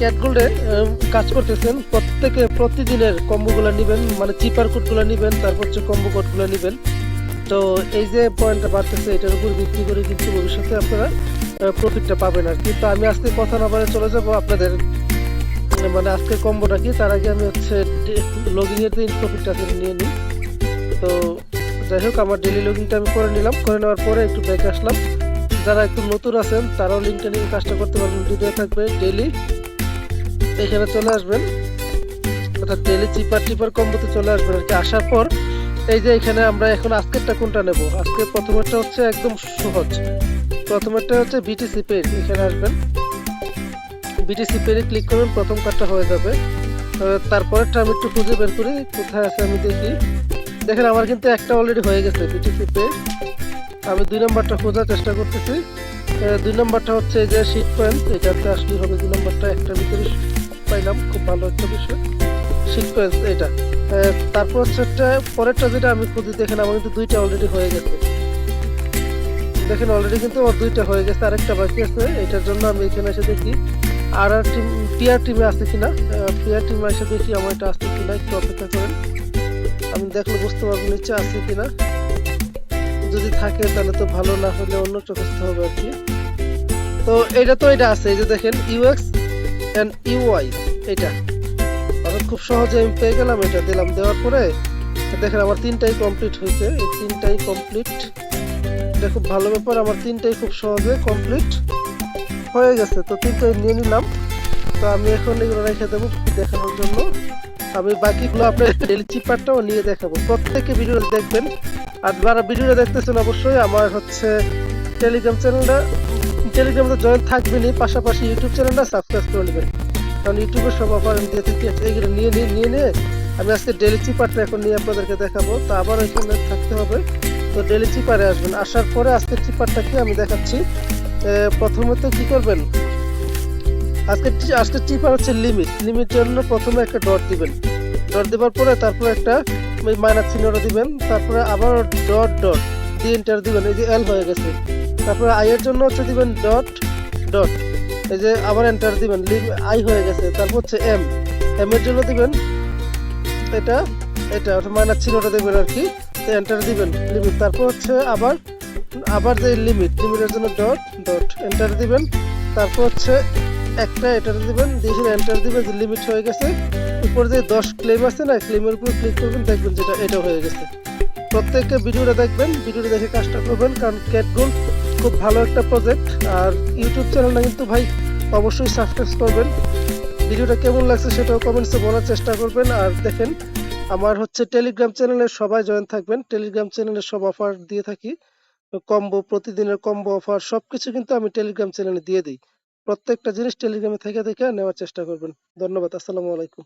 Cat গোল্ডে কাজ করতেছেন। প্রত্যেকে প্রতিদিনের কম্বোগুলো নেবেন মানে চিপার কোডগুলো নেবেন, তারপর হচ্ছে কম্বো কোডগুলো নেবেন। তো এই যে পয়েন্টটা বাড়তেছে, এটার উপর ভিত্তি করে কিন্তু ভবিষ্যতে আপনারা প্রফিটটা পাবেন আর কি। তো আমি আজকে কথা না বলে চলে যাব আপনাদের মানে আজকে কম্বোটা কি, তার আগে আমি হচ্ছে লগিং এর দিন প্রফিটটা নিয়ে নিই। তো যাই হোক, আমার ডেলি লগিংটা আমি করে নিলাম। করে নেওয়ার পরে একটু ব্যাক আসলাম। যারা একটু নতুন আছেন, তারাও লিঙ্কটা নিয়ে কাজটা করতে পারবেন। ভিডিও থাকবে ডেলি এখানে চলে আসবেন। অর্থাৎ ডেলি চিপার টিপার কম্বোতে চলে আসবেন আর কি। আসার পর এই যে এখানে আমরা এখন আজকেরটা কোনটা নেব? আজকে প্রথমেরটা হচ্ছে একদম সহজ। প্রথমেরটা হচ্ছে বিটিসি পেড এখানে আসবেন। বিটিসি পেডে ক্লিক করবেন, প্রথম কার্ডটা হয়ে যাবে। তারপরেরটা আমি একটু খুঁজে বের করি, কোথায় আছে আমি দেখি। দেখেন, আমার কিন্তু একটা অলরেডি হয়ে গেছে বিটিসি পেড আমি দুই নম্বরটা খোঁজার চেষ্টা করতেছি। দুই নম্বরটা হচ্ছে এই যে শিট পয়েন্ট এটাতে আসলেই হবে। দুই নম্বরটা একটা ভিতরে পাইলাম খুব ভালো একটা বিষয়। পয়েন্ট এটা। তারপর হচ্ছে একটা, পরেরটা যেটা আমি খুঁজি দেখেন আমার কিন্তু দুইটা অলরেডি হয়ে গেছে। দেখেন অলরেডি কিন্তু আমার দুইটা হয়ে গেছে, আরেকটা বাকি আছে। এটার জন্য আমি এখানে এসে দেখি, আর আর টিম পিআর টিমে আছে কিনা? পিআর টিমে এসে দেখি আমার এটা আছে কিনা, একটু অপেক্ষা করেন। আমি দেখলে বুঝতে পারব নিচে আছে কিনা। যদি থাকে তাহলে তো ভালো, না হলে অন্য খুঁজতে হবে আর কি। তো এটা তো এটা আছে, এই যে দেখেন ইউএক্স এন্ড ইউআই এটা। অর্থাৎ খুব সহজে আমি পেয়ে গেলাম এটা, দিলাম, দেওয়ার পরে দেখেন আমার তিনটাই কমপ্লিট হয়েছে। এই তিনটাই কমপ্লিট এটা খুব ভালো ব্যাপার, আমার তিনটাই খুব সহজে কমপ্লিট হয়ে গেছে। তো তিনটাই নিয়ে নিলাম। তো আমি এখন এগুলো রেখে দেবো দেখানোর জন্য। আমি বাকিগুলো আপনার ডেলি চিপারটাও নিয়ে দেখাবো। প্রত্যেকে ভিডিওটা দেখবেন। আর যারা ভিডিওটা দেখতেছেন, অবশ্যই আমার হচ্ছে টেলিগ্রাম চ্যানেলটা টেলিগ্রামে জয়েন থাকবেনই, পাশাপাশি ইউটিউব চ্যানেলটা সাবস্ক্রাইব করে নেবেন। কারণ ইউটিউবে সব অফার আমি দিয়ে থাকি এইগুলো নিয়ে নিয়ে নিয়ে নিয়ে আমি আজকে ডেলি চিপারটা এখন নিয়ে আপনাদেরকে দেখাবো। তো আবার এখানে থাকতে হবে। তো ডেলি চিপারে আসবেন। আসার পরে আজকে চিপারটা কি আমি দেখাচ্ছি। এ, প্রথমত কি করবেন? আজকে আজকে চিপার হচ্ছে লিমিট লিমিট জন্য প্রথমে একটা ডট দিবেন। ডট দেওয়ার পরে তারপরে একটা মাইনাস চিহ্নটা দিবেন। তারপরে আবার ডট ডট দিয়ে এন্টার দিবেন। এই যে এল হয়ে গেছে। তারপরে আই এর জন্য হচ্ছে দিবেন ডট ডট এই যে আবার এন্টার দিবেন লিভ আই হয়ে গেছে। তারপর হচ্ছে এম এম এর জন্য দিবেন এটা এটা মাইনাস চিহ্নটা দেবেন আর কি। এন্টার দিবেন লিমিট তারপর হচ্ছে আবার আবার যে লিমিট লিমিটের জন্য ডট ডট এন্টার দিবেন। তারপর হচ্ছে একটা এটার দিবেন, দিয়ে এন্টার দিবেন, যে লিমিট হয়ে গেছে। উপরে যে দশ ক্লেম আছে না ক্লেমের উপর ক্লিক করবেন, দেখবেন যেটা এটা হয়ে গেছে। প্রত্যেককে ভিডিওটা দেখবেন, ভিডিওটা দেখে কাজটা করবেন, কারণ ক্যাটগুল খুব ভালো একটা প্রজেক্ট আর ইউটিউব চ্যানেলটা কিন্তু ভাই অবশ্যই সাবস্ক্রাইব করবেন। ভিডিওটা কেমন লাগছে সেটাও কমেন্টসে বলার চেষ্টা করবেন। আর দেখেন, আমার হচ্ছে টেলিগ্রাম চ্যানেলে সবাই জয়েন থাকবেন। টেলিগ্রাম চ্যানেলে সব অফার দিয়ে থাকি। কম্বো প্রতিদিনের কম্বো অফার সবকিছু কিন্তু আমি টেলিগ্রাম চ্যানেলে দিয়ে দিই। প্রত্যেকটা জিনিস টেলিগ্রামে থেকে থেকে নেওয়ার চেষ্টা করবেন। ধন্যবাদ, আসসালামু আলাইকুম।